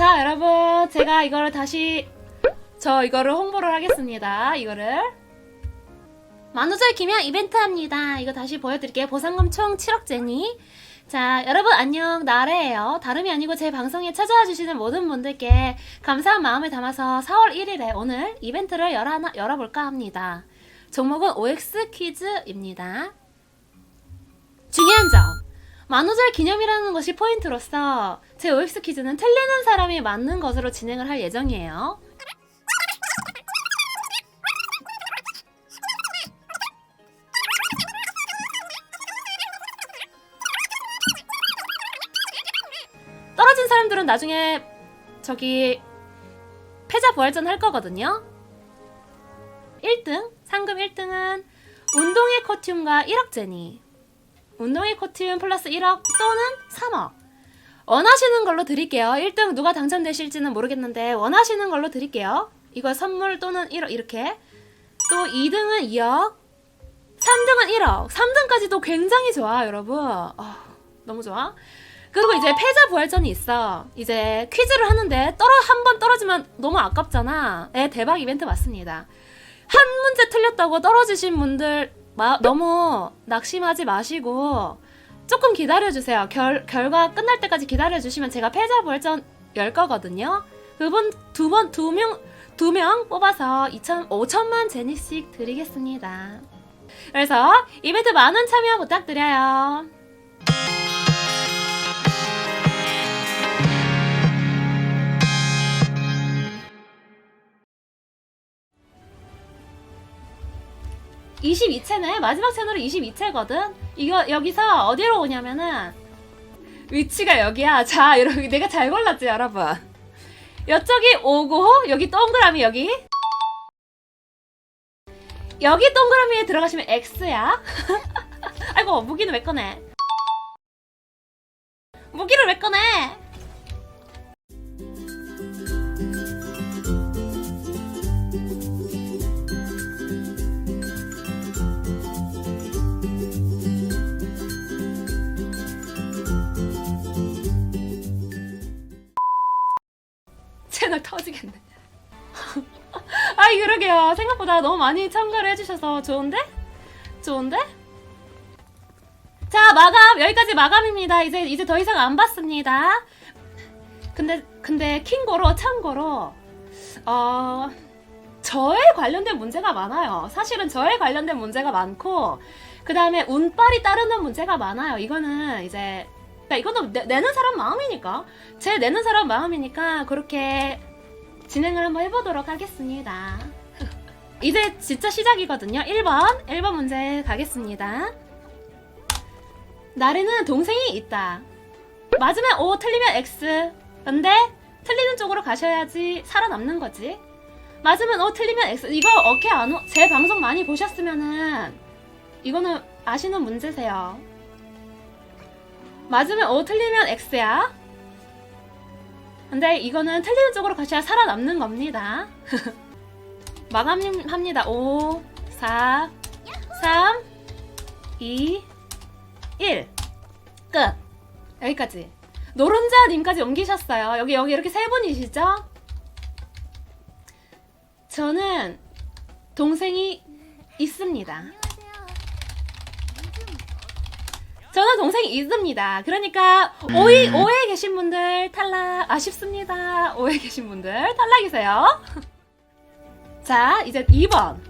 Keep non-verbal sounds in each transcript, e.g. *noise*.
자, 여러분, 제가 이거를 다시 저 이거를 홍보를 하겠습니다. 이거를 만우절 기념 이벤트 합니다. 이거 다시 보여드릴게요. 보상금 총 7억 제니. 자, 여러분 안녕. 나래예요. 다름이 아니고 제 방송에 찾아와 주시는 모든 분들께 감사한 마음을 담아서 4월 1일에 오늘 이벤트를 열어 열어볼까 합니다. 종목은 OX 퀴즈입니다. 중요한 점. 만우절 기념이라는 것이 포인트로서 제 OX 퀴즈는 틀리는 사람이 맞는 것으로 진행을 할 예정이에요. 떨어진 사람들은 나중에 저기 패자 부활전 할 거거든요. 1등, 상금 1등은 운동의 코튬과 1억 제니. 운동의 코튬 플러스 1억 또는 3억. 원하시는 걸로 드릴게요. 1등 누가 당첨되실지는 모르겠는데 원하시는 걸로 드릴게요. 이거 선물 또는 1억 이렇게. 또 2등은 2억. 3등은 1억. 3등까지도 굉장히 좋아, 여러분. 어, 너무 좋아. 그리고 이제 패자 부활전이 있어. 이제 퀴즈를 하는데 떨어 한 번 떨어지면 너무 아깝잖아. 네, 대박 이벤트 맞습니다. 한 문제 틀렸다고 떨어지신 분들 마- 너무 낙심하지 마시고 조금 기다려 주세요. 결 결과 끝날 때까지 기다려 주시면 제가 패자 부활전 열 거거든요. 그분 두 번 두 명 두 명 뽑아서 2천 5천만 제니씩 드리겠습니다. 그래서 이벤트 많은 참여 부탁드려요. (22채네) 마지막 채널은 (22채거든) 이거 여기서 어디로 오냐면은 위치가 여기야. *laughs* 자 여러분 내가 잘 골랐지 여러분. 이쪽이 오고 여기 동그라미 여기. 여기 동그라미에 들어가시면 X야. *laughs* 아이고 무기는 왜 꺼내? 무기를 왜 꺼내 그러게요. 생각보다 너무 많이 참가를 해주셔서 좋은데? 좋은데? 자 마감 여기까지 마감입니다. 이제 이제 더 이상 안 받습니다. 근데 근데 킹고로 참고로 어 저에 관련된 문제가 많아요. 사실은 저에 관련된 문제가 많고 그 다음에 운빨이 따르는 문제가 많아요. 이거는 이제 그러니까 이거는 내, 내는 사람 마음이니까 제 내는 사람 마음이니까 그렇게 진행을 한번 해보도록 하겠습니다. 이제 진짜 시작이거든요. 1번 1번 문제 가겠습니다. 나래는 동생이 있다. 맞으면 O, 틀리면 X. 근데 틀리는 쪽으로 가셔야지 살아남는 거지. 맞으면 O, 틀리면 X. 이거 어케 안 오? 제 방송 많이 보셨으면은 이거는 아시는 문제세요. 맞으면 O, 틀리면 X야. 근데 이거는 틀리는 쪽으로 가셔야 살아남는 겁니다. *laughs* 마감합니다. 5, 4, 3, 2, 1. 끝. 여기까지. 노른자님까지 옮기셨어요. 여기, 여기 이렇게 세 분이시죠? 저는 동생이 있습니다. 저는 동생이 있습니다. 그러니까 오이 오에 계신 분들 탈락 아쉽습니다. 오에 계신 분들 탈락이세요. *laughs* 자 이제 2번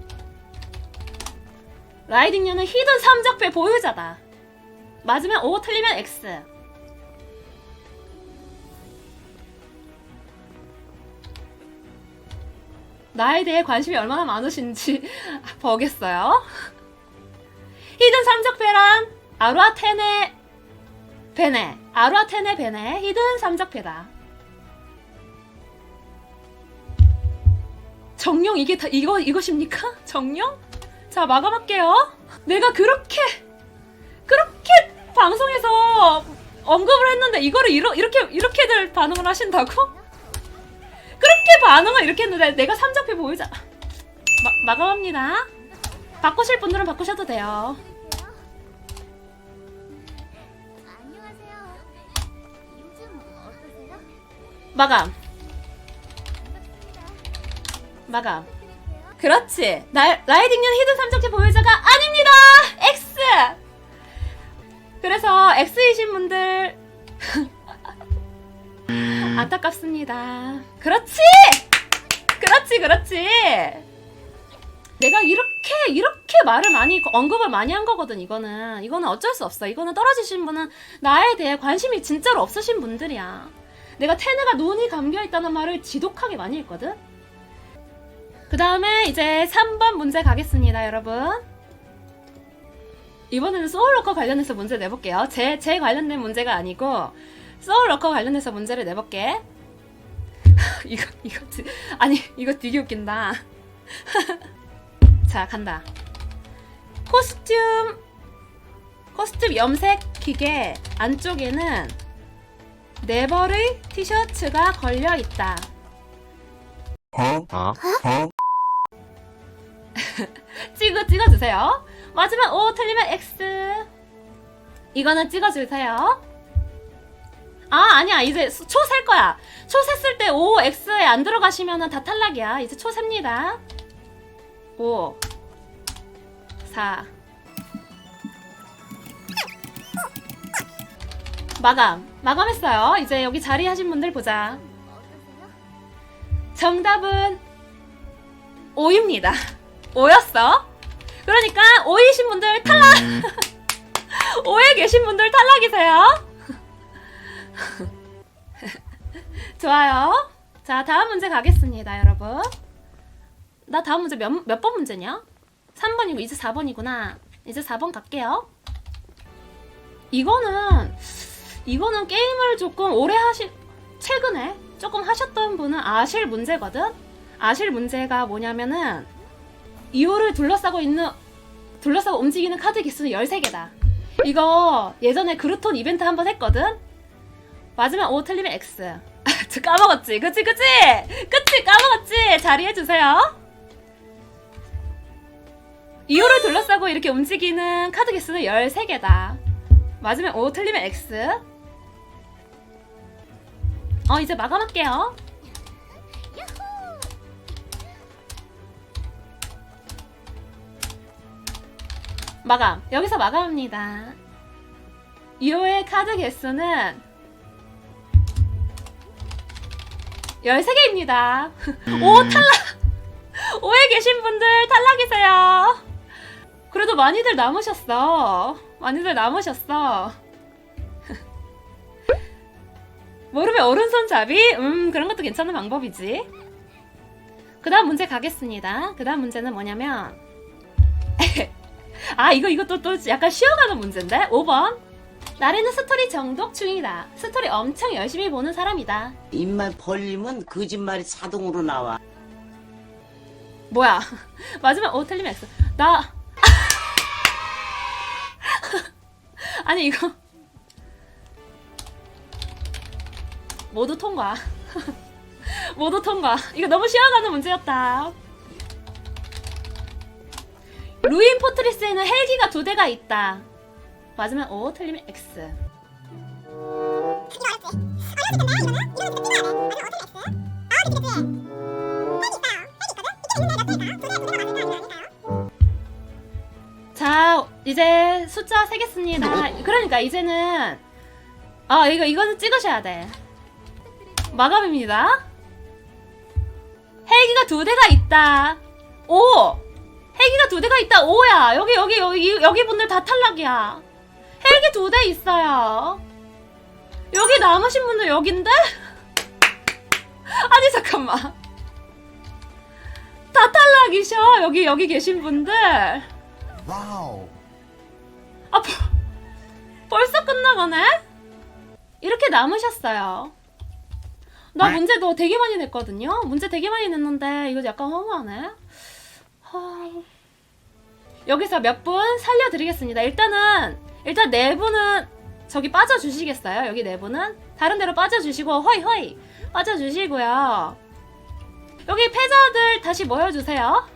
라이딩녀는 히든 삼적배 보유자다. 맞으면 O 틀리면 X. 나에 대해 관심이 얼마나 많으신지 *laughs* 보겠어요. 히든 삼적배란 아루아테네 베네 아루아테네 베네 히든 삼적배다. 정령 이게 다 이거 이것입니까? 정령? 자 마감할게요. 내가 그렇게 그렇게 방송에서 언급을 했는데 이거를 이러, 이렇게 이렇게들 반응을 하신다고? 그렇게 반응을 이렇게 했는데 내가 삼적배 보이자 마, 마감합니다. 바꾸실 분들은 바꾸셔도 돼요. 마감. 마감. 그렇지. 나, 라이딩년 히든 삼적지 보유자가 아닙니다. X. 그래서 X이신 분들 *laughs* 안타깝습니다. 그렇지. 그렇지, 그렇지. 내가 이렇게 이렇게 말을 많이 언급을 많이 한 거거든. 이거는 이거는 어쩔 수 없어. 이거는 떨어지신 분은 나에 대해 관심이 진짜로 없으신 분들이야. 내가 테네가 눈이 감겨 있다는 말을 지독하게 많이 했거든. 그 다음에 이제 3번 문제 가겠습니다, 여러분. 이번에는 소울워커 관련해서 문제 내볼게요. 제, 제 관련된 문제가 아니고, 소울워커 관련해서 문제를 내볼게. *laughs* 이거, 이거, 지- 아니, 이거 되게 웃긴다. *laughs* 자, 간다. 코스튬, 코스튬 염색 기계 안쪽에는 네 벌의 티셔츠가 걸려 있다. 찍어 찍어주세요. 맞으면 O, 틀리면 X. 이거는 찍어주세요. 아 아니야 이제 초 셀 거야. 초 셌을 때 O, X에 안 들어가시면 다 탈락이야. 이제 초 셉니다. 5 4 마감 마감했어요. 이제 여기 자리 하신 분들 보자. 정답은 5입니다. 5였어. 그러니까 5이신 분들 탈락. *laughs* 5에 계신 분들 탈락이세요. *laughs* 좋아요. 자, 다음 문제 가겠습니다, 여러분. 나 다음 문제 몇, 몇 번 문제냐? 3번이고 이제 4번이구나. 이제 4번 갈게요. 이거는 이거는 게임을 조금 오래 하시 최근에 조금 하셨던 분은 아실 문제거든. 아실 문제가 뭐냐면은 이호를 둘러싸고 있는 둘러싸고 움직이는 카드 개수는 13개다. 이거 예전에 그루톤 이벤트 한 번 했거든. 맞으면 O 틀리면 X. *laughs* 저 까먹었지. 그치 그치? 그치 까먹었지. 자리해 주세요. 이호를 둘러싸고 이렇게 움직이는 카드 개수는 13개다. 맞으면 O 틀리면 X. 어 이제 마감할게요. 마감. 여기서 마감합니다. 이호의 카드 개수는 13개입니다. *laughs* 오, 탈락! *laughs* 5에 계신 분들 탈락이세요. 그래도 많이들 남으셨어. 많이들 남으셨어. *laughs* 무릎에 오른손 잡이? 음, 그런 것도 괜찮은 방법이지. 그 다음 문제 가겠습니다. 그 다음 문제는 뭐냐면, 아, 이거, 이것도 또 약간 쉬어가는 문제인데? 5번. 나래는 스토리 정독 중이다. 스토리 엄청 열심히 보는 사람이다. 입만 벌리면 거짓말이 자동으로 나와. 뭐야? *laughs* 맞으면 O 틀리면 X. 나 *laughs* 아니 이거 모두 통과. *laughs* 모두 통과. 이거 너무 쉬어가는 문제였다. 루인 포트리스에는 헬기가 두 대가 있다. 맞으면 O, 틀리면 X. 자, 이제 숫자 세겠습니다. 그러니까 이제는 아 이거 이거는 찍으셔야 돼. 마감입니다. 헬기가 두 대가 있다. 오, 헬기가 두 대가 있다. 오야. 여기 여기 여기 여기 분들 다 탈락이야. 헬기 두 대 있어요. 여기 남으신 분들 여긴데? *laughs* 아니 잠깐만. 다 탈락이셔. 여기 여기 계신 분들. Wow. 아, 벌- 벌써 끝나가네? 이렇게 남으셨어요. 나 문제도 되게 많이 냈거든요. 문제 되게 많이 냈는데 이거 약간 허무하네. 하... 여기서 몇 분 살려드리겠습니다. 일단은 일단 네 분은 저기 빠져주시겠어요? 여기 네 분은 다른 데로 빠져주시고 허이 허이 빠져주시고요. 여기 패자들 다시 모여주세요.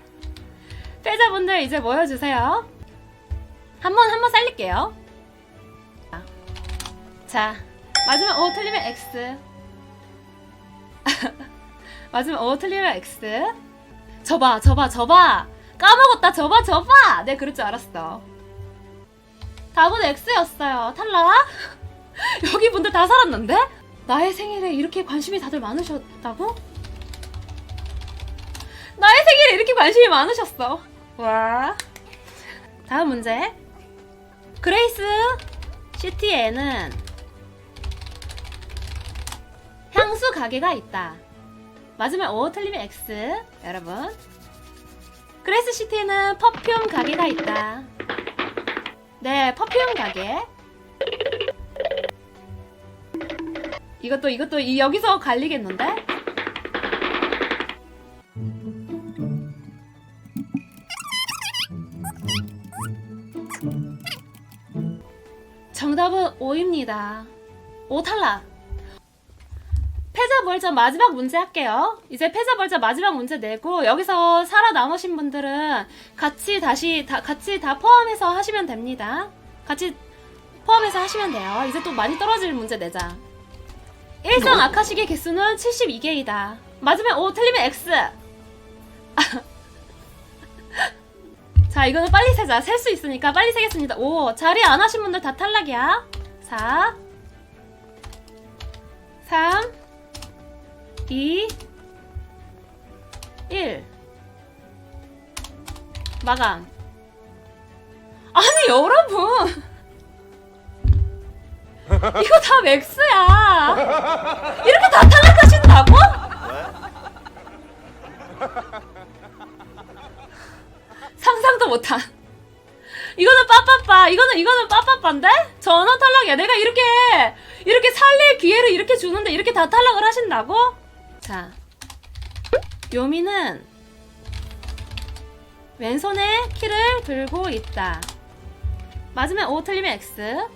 패자분들 이제 모여주세요. 한번 한번 살릴게요. 자, 마지막 O 틀리면 X. *laughs* 맞으면 O 틀리면 X. 저봐, 저봐, 저봐. 까먹었다, 저봐, 저봐. 네, 그럴 줄 알았어. 답은 X였어요. 탈락. *laughs* 여기 분들 다 살았는데? 나의 생일에 이렇게 관심이 다들 많으셨다고? 나의 생일에 이렇게 관심이 많으셨어. 와. 다음 문제. 그레이스 시티에는 향수 가게가 있다. 맞으면 O, 틀리면 X. 여러분. 그레이스 시티에는 퍼퓸 가게가 있다. 네, 퍼퓸 가게. 이것도 이것도 이 여기서 갈리겠는데? 정답은 O입니다. O 탈락. 패자벌자 마지막 문제 할게요. 이제 패자벌자 마지막 문제 내고 여기서 살아남으신 분들은 같이 다시 다 같이 다 포함해서 하시면 됩니다. 같이 포함해서 하시면 돼요. 이제 또 많이 떨어질 문제 내자. 일상 아카식의 개수는 72개이다. 맞으면 O, 틀리면 X. *laughs* 자, 이거는 빨리 세자. 셀 수 있으니까 빨리 세겠습니다. 5. 자리 안 하신 분들 다 탈락이야. 4. 3. 2. 1. 마감. 아니, 여러분! *laughs* 이거 다 맥스야! 이렇게 다 탈락하신다고? 상상도 못한. 이거는 빠빠빠. 이거는 이거는 빠빠빠인데? 전원 탈락이야. 내가 이렇게 이렇게 살릴 기회를 이렇게 주는데 이렇게 다 탈락을 하신다고? 자, 요미는 왼손에 키를 들고 있다. 맞으면 O, 틀리면 X.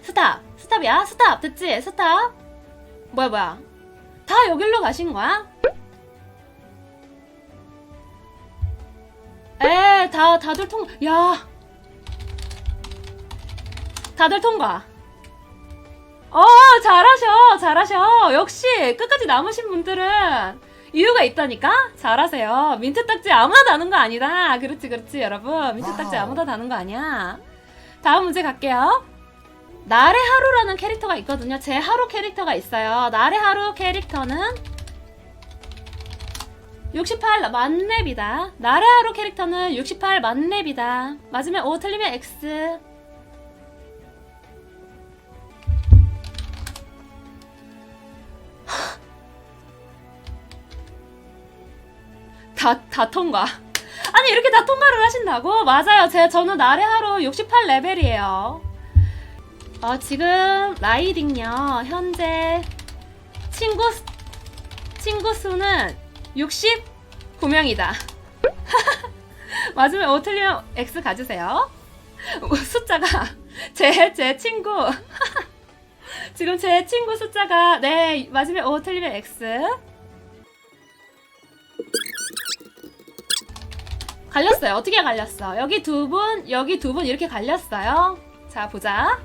스탑, 스탑이야, 스탑, 됐지? 스탑. 뭐야, 뭐야? 다 여길로 가신 거야? 에, 다, 다들 통, 야. 다들 통과. 어, 잘하셔, 잘하셔. 역시, 끝까지 남으신 분들은 이유가 있다니까? 잘하세요. 민트 딱지 아무나 다는 거 아니다. 그렇지, 그렇지, 여러분. 민트 딱지. 아무나 다는 거 아니야. 다음 문제 갈게요. 나의 하루라는 캐릭터가 있거든요. 제 하루 캐릭터가 있어요. 나의 하루 캐릭터는 68 만렙이다. 나의 하루 캐릭터는 68 만렙이다. 맞으면 O, 틀리면 X. 다, 다 통과. 아니, 이렇게 다 통과를 하신다고? 맞아요. 제가, 저는 나의 하루 68레벨이에요. 어, 지금 라이딩요. 현재 친구 수- 친구 수는 69명이다. *laughs* 맞으면 O 틀리면 X 가주세요. 어, 숫자가 *laughs* 제 제 친구 *laughs* 지금 제 친구 숫자가 네 맞으면 O 틀리면 X 갈렸어요. 어떻게 갈렸어? 여기 두 분, 여기 두 분 이렇게 갈렸어요. 자, 보자.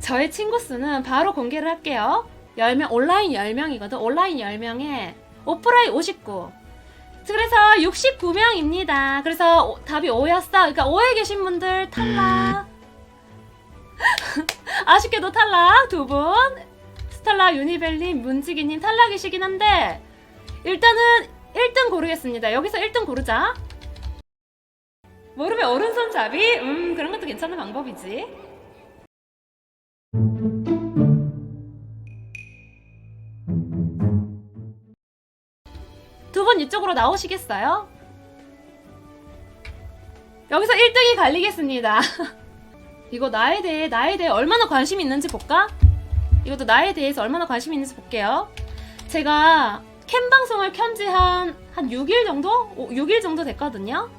저의 친구 수는 바로 공개를 할게요. 10명, 온라인 10명이거든. 온라인 10명에 오프라인 59. 그래서 69명입니다. 그래서 오- 답이 5였어. 그러니까 5에 계신 분들 탈락. *laughs* 아쉽게도 탈락 두 분. 스텔라 유니벨님, 문지기님 탈락이시긴 한데 일단은 1등 고르겠습니다. 여기서 1등 고르자. 무릎에 오른손 잡이? 음, 그런 것도 괜찮은 방법이지. 두 분 이쪽으로 나오시겠어요? 여기서 1등이 갈리겠습니다. *laughs* 이거 나에 대해, 나에 대해 얼마나 관심이 있는지 볼까? 이것도 나에 대해서 얼마나 관심이 있는지 볼게요. 제가 캠 방송을 켠지 한, 한 6일 정도? 오, 6일 정도 됐거든요?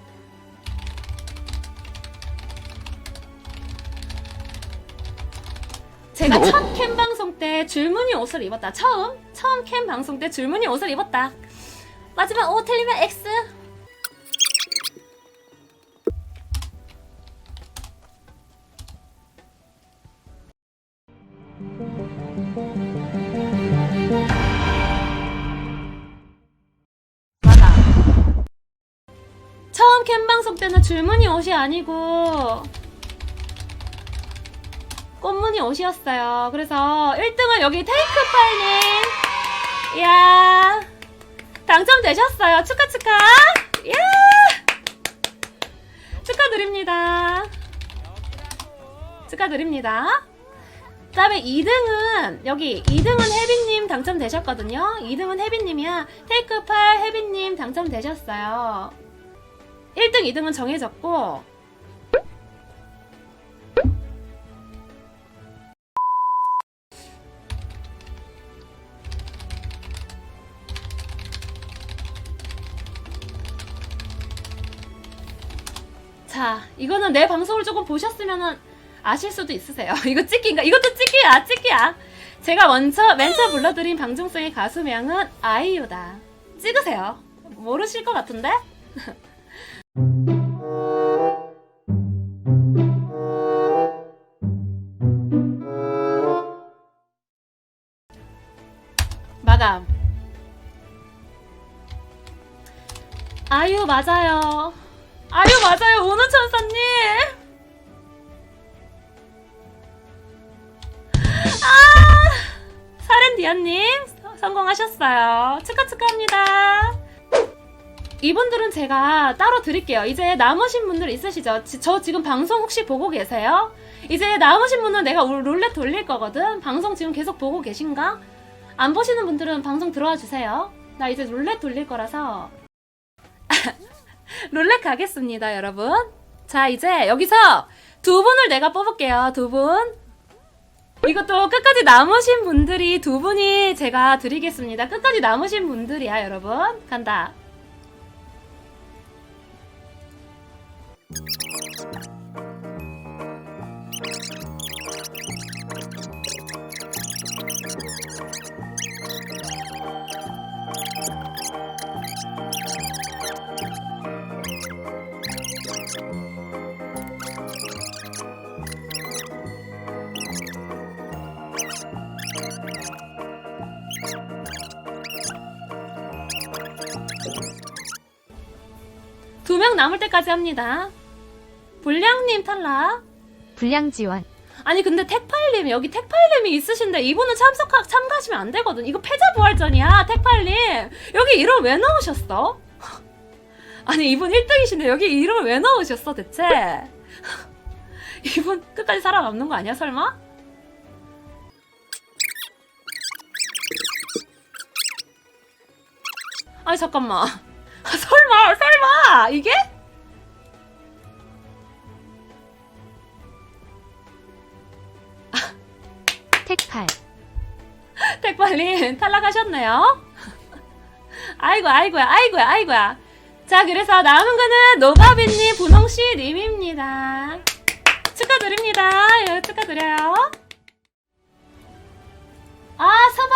제가 첫 캠 방송 때 줄무늬 옷을 입었다. 처음? 처음 캠 방송 때 줄무늬 옷을 입었다. 마지막 O 틀리면 X. 때는 줄무늬 옷이 아니고 꽃무늬 옷이었어요. 그래서 1등은 여기 테이크팔님. 이야. 당첨되셨어요. 축하 축하. 이야. 축하드립니다. 축하드립니다. 그 다음에 2등은 여기 2등은 혜빈님 당첨되셨거든요. 2등은 혜빈님이야. 테이크 8 혜빈님 당첨되셨어요. 1등, 2등은 정해졌고 자, 이거는 내 방송을 조금 보셨으면은 아실 수도 있으세요. *laughs* 이거 찍기인가? 이것도 찍기야, 찍기야. 제가 먼저 맨 처음 불러드린 방송성의 가수명은 아이유다. 찍으세요. 모르실 것 같은데? *laughs* 맞아요. 아유 맞아요 오는 천사님. 아 사렌디아님 성공하셨어요. 축하 축하합니다. 이분들은 제가 따로 드릴게요. 이제 남으신 분들 있으시죠? 지- 저 지금 방송 혹시 보고 계세요? 이제 남으신 분은 내가 올- 룰렛 돌릴 거거든. 방송 지금 계속 보고 계신가? 안 보시는 분들은 방송 들어와 주세요. 나 이제 룰렛 돌릴 거라서 룰렛 가겠습니다, 여러분. 자, 이제 여기서 두 분을 내가 뽑을게요. 두 분. 이것도 끝까지 남으신 분들이 두 분이 제가 드리겠습니다. 끝까지 남으신 분들이야, 여러분. 간다. 명 남을 때까지 합니다. 불량님 탈락. 불량 지원. 아니 근데 택팔님 여기 택팔님이 있으신데 이분은 참석 참가하시면 안 되거든. 이거 패자 부활전이야 택팔님. 여기 이름 왜 넣으셨어? *laughs* 아니 이분 1등이신데 여기 이름을 왜 넣으셨어 대체? *laughs* 이분 끝까지 살아남는 거 아니야 설마? 아니 잠깐만. *laughs* 설마 설마 이게? *laughs* 택팔. 택발님 탈락하셨네요. *laughs* 아이고 아이고야 아이고야 아이고야. 자 그래서 남은 거는 노바비님 분홍씨 님입니다. 축하드립니다. 예, 축하드려요. 아 서바